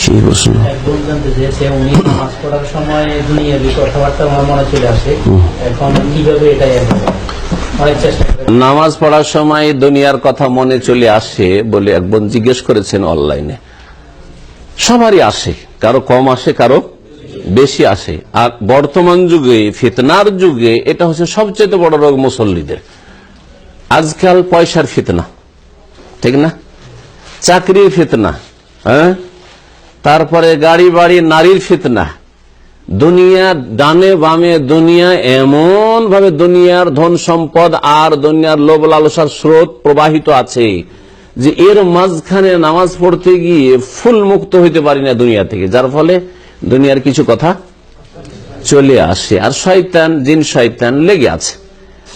কি প্রশ্ন। একজন জানতে চেয়েছে উনি নামাজ পড়ার সময় দুনিয়াবি কথাবার্তা আমার মনে চলে আসে। এখন কীভাবে এটা নামাজ পড়ার সময় দুনিয়ার কথা মনে চলে আসে বলে এক বোন জিজ্ঞেস করেছেন অনলাইনে। সবারই আসে কারও কম আসে কারও বেশি আসে। আর বর্তমান যুগে ফিতনার যুগে এটা হচ্ছে সবচেয়ে বড় রোগ মুসল্লিদের। আজকাল পয়সার ফিতনা ঠিক না? চাকরির ফিতনা হ্যাঁ? তারপরে গাড়ি বাড়ি, নারীর ফিতনা। দুনিয়া ডানে বামে, দুনিয়া এমন ভাবে দুনিয়ার ধন সম্পদ আর দুনিয়ার লোভ লালসার স্রোত প্রবাহিত আছে যে এর মাঝখানে নামাজ পড়তে গিয়ে ফুল মুক্ত হইতে পারি না দুনিয়া থেকে, যার ফলে দুনিয়ার কিছু কথা চলে আসে। আর শয়তান, জিন শয়তান লেগে আছে।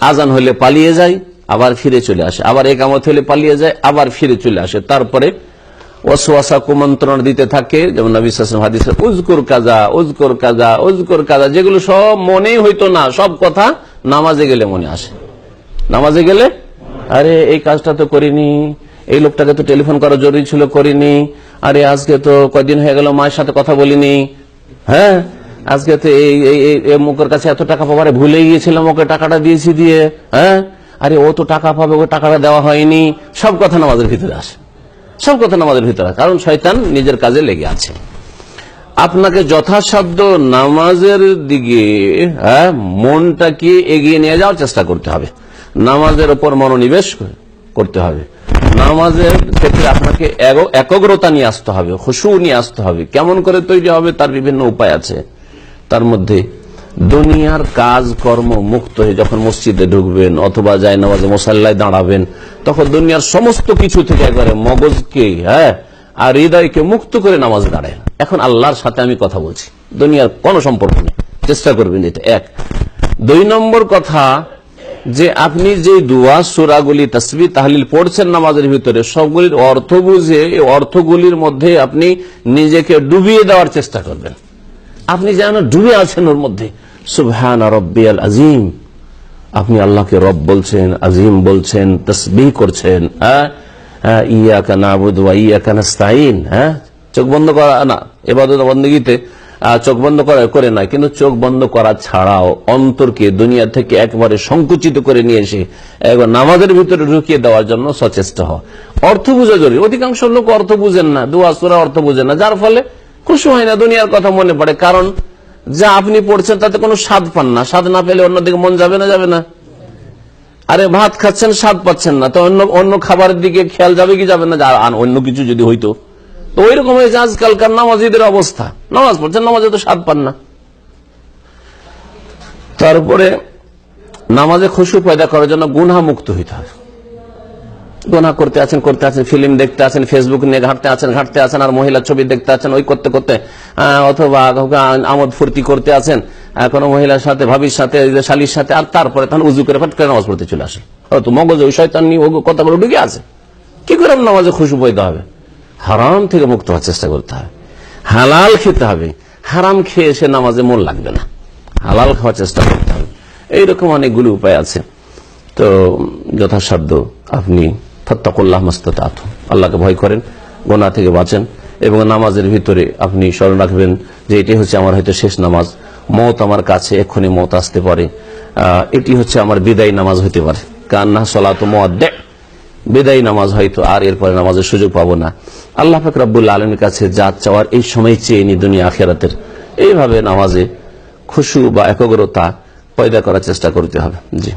আজান হলে পালিয়ে যায়, আবার ফিরে চলে আসে। আবার একামত হলে পালিয়ে যায়, আবার ফিরে চলে আসে। তারপরে ওয়াসওয়াসা কুমন্ত্রণ দিতে থাকে, যেমন নবী আলাইহি হাদিসে উজকুর কাজা উজকুর কাজা উজকুর কাজা যেগুলো সব মনেই হইতো না, সব কথা নামাজে গেলে মনে আসে। নামাজে গেলে, আরে, এই কাজটা তো করিনি, এই লোকটাকে তো টেলিফোন করা জরুরি ছিল, করিনি, আরে, আজকে তো কয়দিন হয়ে গেল মায়ের সাথে কথা বলিনি। হ্যাঁ আজকে তো এই মুখের কাছে এত টাকা পাবারে ভুলে গিয়েছিলাম ওকে টাকাটা দিয়েছি দিয়ে হ্যাঁ? আরে, ও তো টাকা পাবে, ওকে টাকাটা দেওয়া হয়নি, সব কথা নামাজের ভিতরে আসে। সব কথা নামাজের ভিতরে। কারণ শয়তান নিজের কাজে লেগে আছে। আপনাকে যথাসাধ্য নামাজের দিকে হ্যাঁ মনটাকে এগিয়ে নিয়ে যাওয়ার চেষ্টা করতে হবে। নামাজের ওপর মনোনিবেশ করতে হবে। নামাজের ক্ষেত্রে আপনাকে একগ্রতা নিয়ে আসতে হবে, খুশু নিয়ে আসতে হবে। কেমন করে তৈরি হবে তার বিভিন্ন উপায় আছে। তার মধ্যে দুনিয়ার কাজ কর্ম মুক্ত হয়ে যখন মসজিদে ঢুকবেন অথবা যায় নামাজে মশাল্লায় দাঁড়াবেন, তখন দুনিয়ার সমস্ত কিছু থেকে একবারে মগজকে হ্যাঁ আর হৃদয়কে মুক্ত করে নামাজ দাঁড়ায়। এখন আল্লাহর সাথে আমি কথা বলছি। দুনিয়ার কোনো সম্পর্ক নেই। চেষ্টা করবেন এটা। এক। দুই নম্বর কথা যে আপনি যে দুয়া সুরাগুলি তসবি, তাহলিল পড়ছেন নামাজের ভিতরে, সবগুলির অর্থ বুঝে, এই অর্থগুলির মধ্যে আপনি নিজেকে ডুবিয়ে দেওয়ার চেষ্টা করবেন। আপনি যেন ডুবে আছেন ওর মধ্যে। সুবহান রব্বিয়াল আজিম। আপনি আল্লাহকে রব বলছেন আজিম বলছেন তসবি করছেন হ্যাঁ? হ্যাঁ, ইয়াকা নাবুদ ওয়া ইয়াকা নাস্তাইন হ্যাঁ? চোখ বন্ধ করা না এবাদত বন্দগীতে চোখ বন্ধ করা করে না কিন্তু চোখ বন্ধ করা ছাড়াও অন্তরকে দুনিয়া থেকে একবারে সংকুচিত করে নিয়ে এসে একবার নামাজের ভিতরে ঢুকিয়ে দেওয়ার জন্য সচেষ্ট হওয়া। অর্থ বোঝা জরুরি। অধিকাংশ লোক অর্থ বুঝেন না দুয়া সুরা অর্থ বুঝেন না যার ফলে খুশি হয় না দুনিয়ার কথা মনে পড়ে। কারণ যা আপনি পড়ছেন তাতে কোনো স্বাদ পান না। স্বাদ না পেলে অন্যদিকে মন যাবে না যাবে না। আরে ভাত খাচ্ছেন, স্বাদ পাচ্ছেন না। তো অন্য অন্য খাবারের দিকে খেয়াল যাবে কি যাবে না? অন্য কিছু যদি হইতো। তো ওই রকম হয়েছে আজকালকার নামাজিদের অবস্থা। নামাজ পড়ছেন, নামাজে তো স্বাদ পান না। তারপরে নামাজে খুশু পয়দা করার জন্য গুনহা মুক্ত হইতে হবে গোনা করতে আছেন করতে আছেন ফিল্ম দেখতে আছেন ফেসবুক নিয়ে ঘাটতে আছেন ঘাটতে আছেন, আর মহিলা ছবি দেখতে আছেন, ওই করতে করতে অথবা আমোদ ফুর্তি করতে আছেন কোনো মহিলার সাথে, ভাবির সাথে শালির সাথে, আর তারপরে তখন উজু করে ফাট করে নামাজ পড়তে চলে আসেন তো মগজে, ওই শয়তান নিয়ে কথাগুলো ঢুকে আছে। কি করে নামাজে খুশু পয়দা হবে? হারাম থেকে মুক্ত হওয়ার চেষ্টা করতে হবে। হালাল খেতে হবে। হারাম খেয়ে এসে নামাজে মন লাগবে না। হালাল খাওয়ার চেষ্টা করতে হবে। এইরকম অনেকগুলো উপায় আছে। তো, যথাসাধ্য আপনি ফত্তাকুল্লাহ মস্তাত আল্লাহকে ভয় করেন, গোনা থেকে বাঁচেন এবং নামাজের ভিতরে আপনি স্মরণ রাখবেন যে এটি হচ্ছে আমার হয়তো শেষ নামাজ। মত আমার কাছে এক্ষুনি মত আসতে পারে। এটি হচ্ছে আমার বিদায় নামাজ হতে পারে। কান্না, সলাত মোয়াদ্দে বিদায় নামাজ হয়তো আর এরপরে নামাজের সুযোগ পাবো না। আল্লাহ পাক রাব্বুল আলমের কাছে যা চাওয়ার এই সময় চেয়ে নি দুনিয়া আখেরাতের। এইভাবে নামাজে খুশু বা একগ্রতা পয়দা করার চেষ্টা করতে হবে। জি।